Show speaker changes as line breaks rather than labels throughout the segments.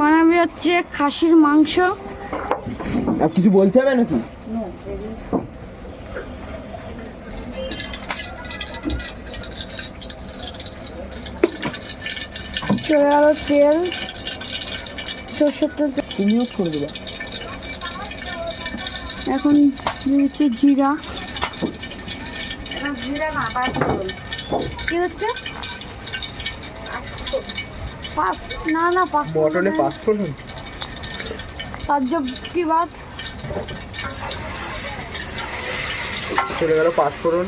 বানাবে হচ্ছে খাসির মাংস।
আর কিছু বলতে হবে নাকি?
চলে গেল তেল। সর্ষের তেল
তুমিও করে দেবে।
এখন দিয়ে দিচ্ছে জিরা। কি হচ্ছে? পাঁচ না না পাঁচ
মটনে পাঁচফোড়ন
পাঁচ কি বাদ
চলে গেল পাঁচফোড়ন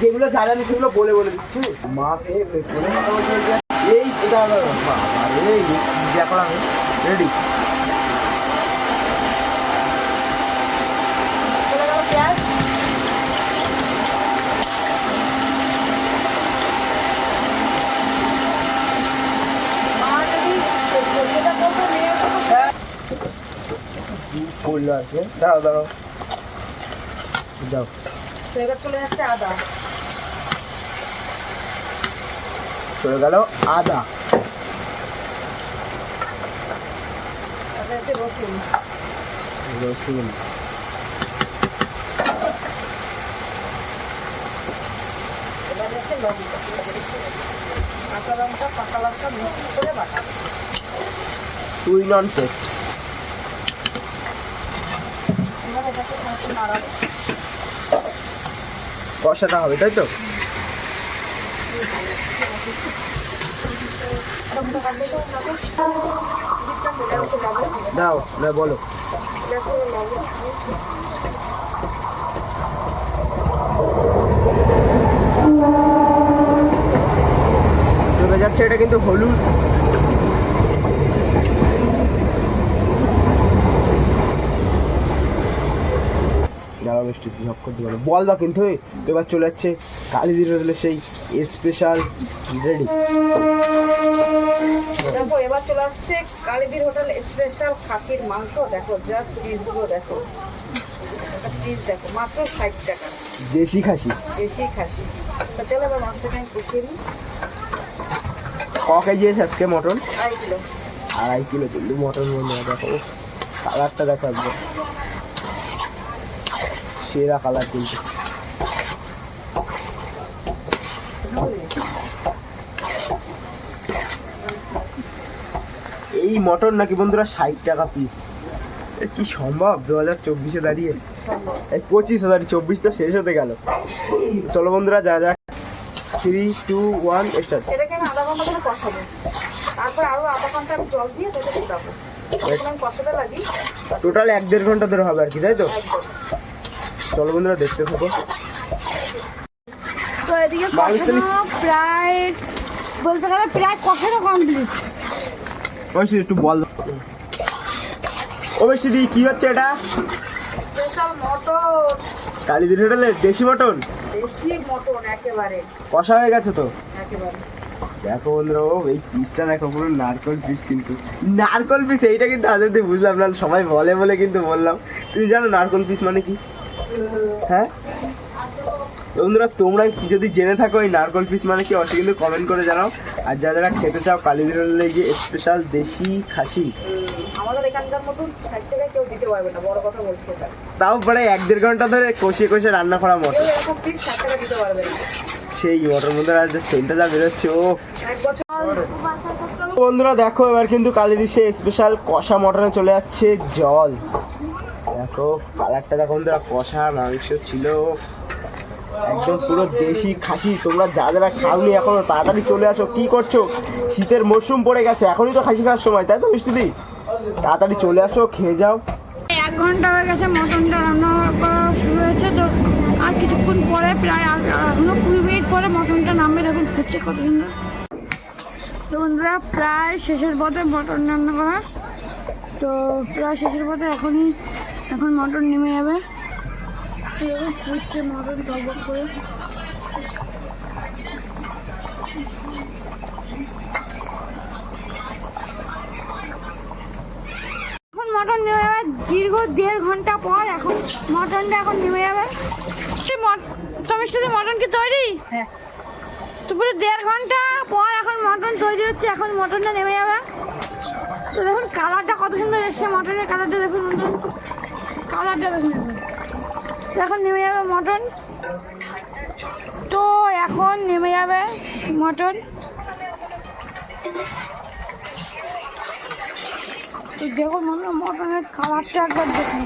যেগুলো জানানি সেগুলো বলে বলে দিচ্ছি মা পেয়ে ফোনে কথা বলতে বলতে এই এই দেখো আমি রেডি করল আর কি দাঁড়াও। দাঁড়াও যাও
এবার চলে যাচ্ছে আদা।
চলে গেল আদা।
রসুন।
রসুন।
কাঁচা লঙ্কা পাকা লঙ্কা মিক্স করে বাটা।
টুই নন পেস্ট
এবার এটাকে একটু নাড়াবো
কষাটা হবে তাই তো? দাও না বলো। যাচ্ছে এটা কিন্তু হলুদ। করতে পারো। বল বা কিন্তু এবার চলে যাচ্ছে কালী দিন সেই স্পেশাল রেডি
দেখো এবার চলে আসছে কালীবীর হোটেল স্পেশাল খাসির মাংস। দেখো জাস্ট পিসগুলো দেখো। পিস দেখো মাত্র ষাট টাকা।
দেশি খাসি।
দেশি খাসি। তো চলো এবার মাংসটা আমি কুচিয়ে নিই।
ক কেজি আছে আজকে মটন?
আড়াই কিলো।
আড়াই কিলো। কিন্তু মটন বন্ধুরা দেখো কালারটা দেখো একবার সেরা কালার কিন্তু। এই মটন নাকি বন্ধুরা ষাট টাকা পিস কি সম্ভব? দু হাজার চব্বিশে দাঁড়িয়ে। এই পঁচিশ হাজার চব্বিশ তো শেষ হতে গেল। চলো বন্ধুরা যা যা থ্রি টু ওয়ান স্টার্ট
এটাকে আমি আধা ঘণ্টা ধরে কষাবো? তারপর আরও আধা ঘণ্টা আমি জল দিয়ে তোকে ফুটাবো। কষাতে লাগি
টোটাল এক দেড় ঘণ্টা ধরে হবে আর কি তাই তো? চলো বন্ধুরা দেখতে থাকো।
তো এদিকে কষানো প্রায় বলতে গেলে প্রায় কষানো কমপ্লিট
একটু বল। ও দি কি হচ্ছে এটা?
Special mutton.
কালীদির হোটেলে দেশি মটন?
দেশি মটন একেবারে।
কষা হয়ে গেছে তো।
একেবারে।
দেখো বন্ধুরা ও এই পিসটা দেখো পুরো নারকল পিস কিন্তু। নারকল পিস এইটা কিন্তু আজ অব্দি বুঝলাম না সবাই বলে বলে কিন্তু বললাম। তুমি জানো নারকল পিস মানে কি? হ্যাঁ? বন্ধুরা তোমরা যদি জেনে থাকো এই নারকল পিস মানে কি অবশ্যই কিন্তু কমেন্ট করে জানাও। আর যারা যারা খেতে চাও কালীদির যে স্পেশাল দেশি খাসি।
আমাদের এখানকার মতন ষাট টাকায় কেউ দিতে পারবে না বড় কথা বলছে এটা।
তাও প্রায় এক দেড় ঘণ্টা ধরে কষিয়ে কষিয়ে রান্না করা মটন
কেউ এরকম পিস ষাট টাকা দিতে পারবে না।
সেই মটর মধ্যে আর যে সেন্টটা যা বেরোচ্ছে ও
এক বছর
বন্ধুরা দেখো এবার কিন্তু কালী দিশে স্পেশাল কষা মটনে চলে যাচ্ছে জল। দেখো, কালারটা দেখো, বন্ধুরা, কষা মাংস ছিল। একদম পুরো দেশি খাসি, তোমরা যা যারা খাওনি এখনও, তাড়াতাড়ি চলে আসো। কি করছ? শীতের মরশুম পড়ে গেছে, এখনই তো খাসি খাওয়ার সময়, তাই তো, মিষ্টি দি? তাড়াতাড়ি চলে আসো, খেয়ে যাও।
এক ঘণ্টা হয়ে গেছে, মটনটা রান্না শুরু হয়েছে, তো আর কিছুক্ষণ পরে, প্রায় এখনও কুড়ি মিনিট পরে মটনটা নামবে, দেখুন ফুটছে কত সুন্দর। তো বন্ধুরা, প্রায় শেষের পথে মটন রান্না করা। তো প্রায় শেষের পথে এখনই এখন মটন নেমে যাবে। তো মটন টকবক করে এখন মটন নেমে যাবে দীর্ঘ দেড় ঘণ্টা পর এখন মটনটা এখন নেমে যাবে। মটনের সাথে মটন কি তৈরি? হ্যাঁ। তো পুরো দেড় ঘণ্টা পর এখন মটন তৈরি হচ্ছে এখন মটনটা নেমে যাবে। তো দেখুন কালারটা কত সুন্দর এসছে মটনের কালারটা দেখুন এখন। নেমে যাবে মটন। তো এখন নেমে যাবে মটন। তো দেখুন মনে মটনের কালারটা একবার দেখুন।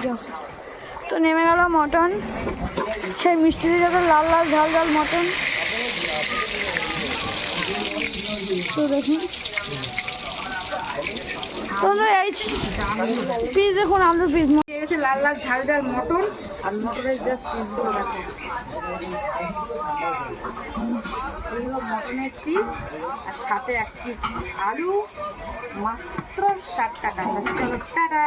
তো নেমে গেল মটন। সেই মিষ্টির যাতে লাল লাল ঝাল ঝাল মটন। তো দেখুন তো এই পিস দেখুন, আলুর পিস
লাল লাল ঝাল ঝাল মটন, আর মটনের জাস্ট পিসগুলো দেখো। এগুলো মটনের পিস আর সাথে এক পিস আলু, মাত্র ষাট টাকা। চলো, টাটা।